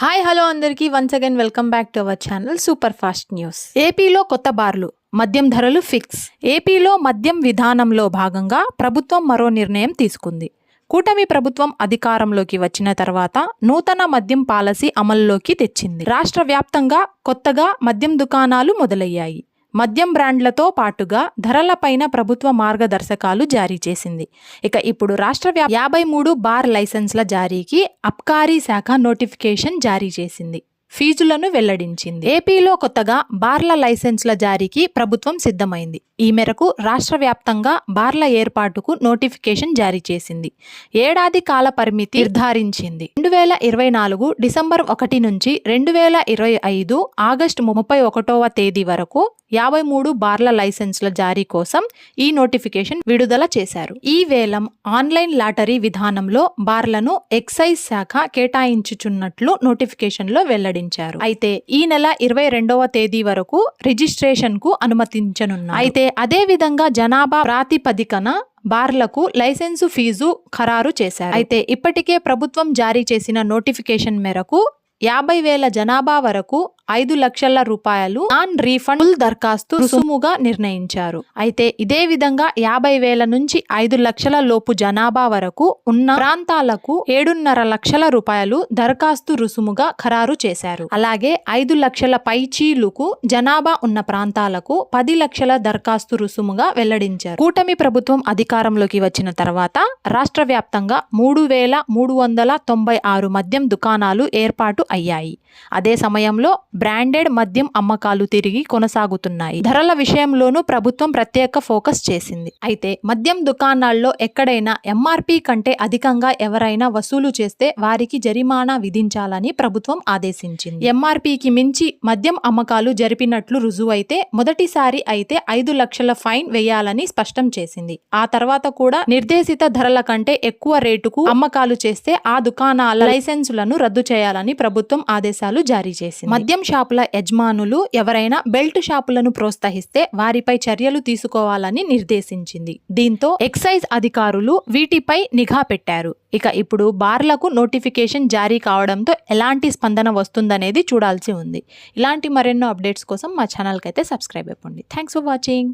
Hi hello అందరికీ. Once again welcome back to our channel super fast news ఏపీలో కొత్త బార్లు మద్యం ధరలు ఫిక్స్ ఏపీలో మద్యం విధానంలో భాగంగా ప్రభుత్వం మరో నిర్ణయం తీసుకుంది. కూటమి ప్రభుత్వం అధికారంలోకి వచ్చిన తర్వాత నూతన మద్యం పాలసీ అమల్లోకి తెచ్చింది. రాష్ట్ర వ్యాప్తంగా కొత్తగా మద్యం దుకాణాలు మొదలయ్యాయి. మద్యం బ్రాండ్లతో పాటుగా ధరలపైన ప్రభుత్వ మార్గదర్శకాలు జారీ చేసింది. ఇక ఇప్పుడు రాష్ట్ర యాభై మూడు బార్ లైసెన్స్ల జారీకి అబ్కారీ శాఖ నోటిఫికేషన్ జారీ చేసింది. ఫీజులను వెల్లడించింది. ఏపీలో కొత్తగా బార్ల లైసెన్స్ల జారీకి ప్రభుత్వం సిద్ధమైంది. ఈ మేరకు రాష్ట్ర వ్యాప్తంగా బార్ల ఏర్పాటుకు నోటిఫికేషన్ జారీ చేసింది. ఏడాది కాల పరిమితి నిర్ధారించింది. రెండు వేల ఇరవై నాలుగు డిసెంబర్ ఒకటి నుంచి రెండు వేల ఇరవై ఐదు ఆగస్టు ముప్పై ఒకటవ తేదీ వరకు యాభై మూడు బార్ల లైసెన్స్ల జారీ కోసం ఈ నోటిఫికేషన్ విడుదల చేశారు. ఈ వేలం ఆన్లైన్ లాటరీ విధానంలో బార్లను ఎక్సైజ్ శాఖ కేటాయించుచున్నట్లు నోటిఫికేషన్లో వెల్లడి వెల్లడించారు. అయితే ఈ నెల ఇరవై రెండవ తేదీ వరకు రిజిస్ట్రేషన్కు అనుమతించనున్నారు. అయితే అదే విధంగా జనాభా ప్రాతిపదికన బార్లకు లైసెన్సు ఫీజు ఖరారు చేశారు. అయితే ఇప్పటికే ప్రభుత్వం జారీ చేసిన నోటిఫికేషన్ మేరకు యాభై వేల జనాభా వరకు ఐదు లక్షల రూపాయలు నాన్ రీఫండ్ దరఖాస్తు రుసుముగా నిర్ణయించారు. అయితే ఇదే విధంగా యాభై వేల నుంచి ఐదు లక్షల లోపు జనాభా వరకు ఉన్న ప్రాంతాలకు ఏడున్నర లక్షల రూపాయలు దరఖాస్తు రుసుముగా ఖరారు చేశారు. అలాగే ఐదు లక్షల పైచీలుకు జనాభా ఉన్న ప్రాంతాలకు పది లక్షల దరఖాస్తు రుసుముగా వెల్లడించారు. కూటమి ప్రభుత్వం అధికారంలోకి వచ్చిన తర్వాత రాష్ట్ర వ్యాప్తంగా మూడు వేల మూడు వందల తొంభై ఆరు మద్యం దుకాణాలు ఏర్పాటు అయ్యాయి. అదే సమయంలో బ్రాండెడ్ మద్యం అమ్మకాలు తిరిగి కొనసాగుతున్నాయి. ధరల విషయంలోనూ ప్రభుత్వం ప్రత్యేక ఫోకస్ చేసింది. అయితే మద్యం దుకాణాల్లో ఎక్కడైనా ఎంఆర్పి కంటే అధికంగా ఎవరైనా వసూలు చేస్తే వారికి జరిమానా విధించాలని ప్రభుత్వం ఆదేశించింది. ఎంఆర్పికి మించి మద్యం అమ్మకాలు జరిపినట్లు రుజువైతే మొదటిసారి అయితే ఐదు లక్షల ఫైన్ వేయాలని స్పష్టం చేసింది. ఆ తర్వాత కూడా నిర్దేశిత ధరల కంటే ఎక్కువ రేటుకు అమ్మకాలు చేస్తే ఆ దుకాణాల లైసెన్సులను రద్దు చేయాలని ప్రభుత్వం ఆదేశాలు జారీ చేసింది. మద్యం షాపుల యజమానులు ఎవరైనా బెల్ట్ షాపులను ప్రోత్సహిస్తే వారిపై చర్యలు తీసుకోవాలని నిర్దేశించింది. దీంతో ఎక్సైజ్ అధికారులు వీటిపై నిఘా పెట్టారు. ఇక ఇప్పుడు బార్లకు నోటిఫికేషన్ జారీ కావడంతో ఎలాంటి స్పందన వస్తుందనేది చూడాల్సి ఉంది. ఇలాంటి మరెన్నో అప్డేట్స్ కోసం మా ఛానల్కి అయితే సబ్స్క్రైబ్ అయిపోండి. Thanks for watching.